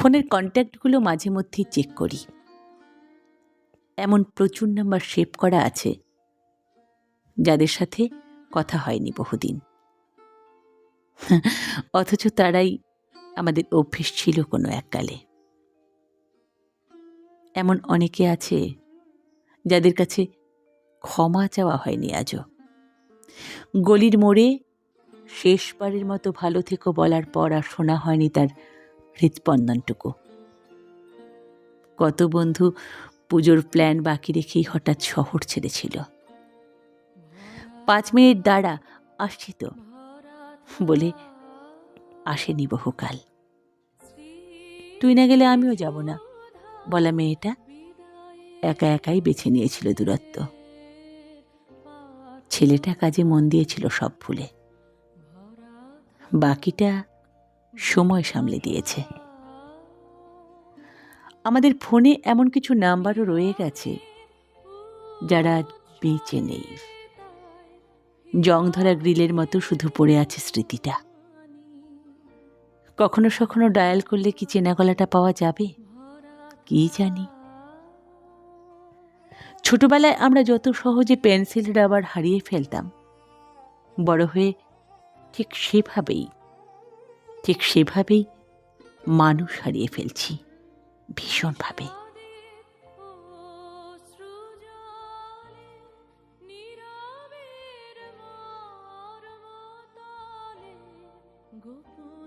ফোনের কন্ট্যাক্টগুলো মাঝে মধ্যেই চেক করি। এমন প্রচুর নাম্বার সেভ করা আছে, যাদের সাথে কথা হয়নি বহুদিন। অথচ তারাই আমাদের অভ্যেস ছিল কোনো এককালে। এমন অনেকে আছে যাদের কাছে ক্ষমা চাওয়া হয়নি আজও। গলির মোড়ে শেষবারের মতো ভালো থেকো বলার পর আর শোনা হয়নি তার হৃৎপন্দনটুকু কত বন্ধু পুজোর প্ল্যান বাকি রেখেই হঠাৎ শহর ছেড়েছিল। পাঁচ মিনিট দাঁড়া, আসছি তো, বলে আসেনি বহুকাল। তুই না গেলে আমিও যাব না, বলা মেয়েটা একা একাই বেছে নিয়েছিল দূরত্ব। ছেলেটা কাজে মন দিয়েছিল সব ভুলে। বাকিটা সময় সামলে দিয়েছে। আমাদের ফোনে এমন কিছু নাম্বারও রয়ে গেছে, যারা বেঁচে নেই। জং ধরা গ্রিলের মতো শুধু পড়ে আছে স্মৃতিটা। কখনো সখনো ডায়াল করলে কি চেনা গলাটা পাওয়া যাবে? কি জানি। ছোটবেলায় আমরা যত সহজে পেন্সিল, রাবার হারিয়ে ফেলতাম, বড় হয়ে ঠিক সেভাবেই ঠিক সেভাবেই মানুষ হারিয়ে ফেলছি ভীষণভাবে। গোপন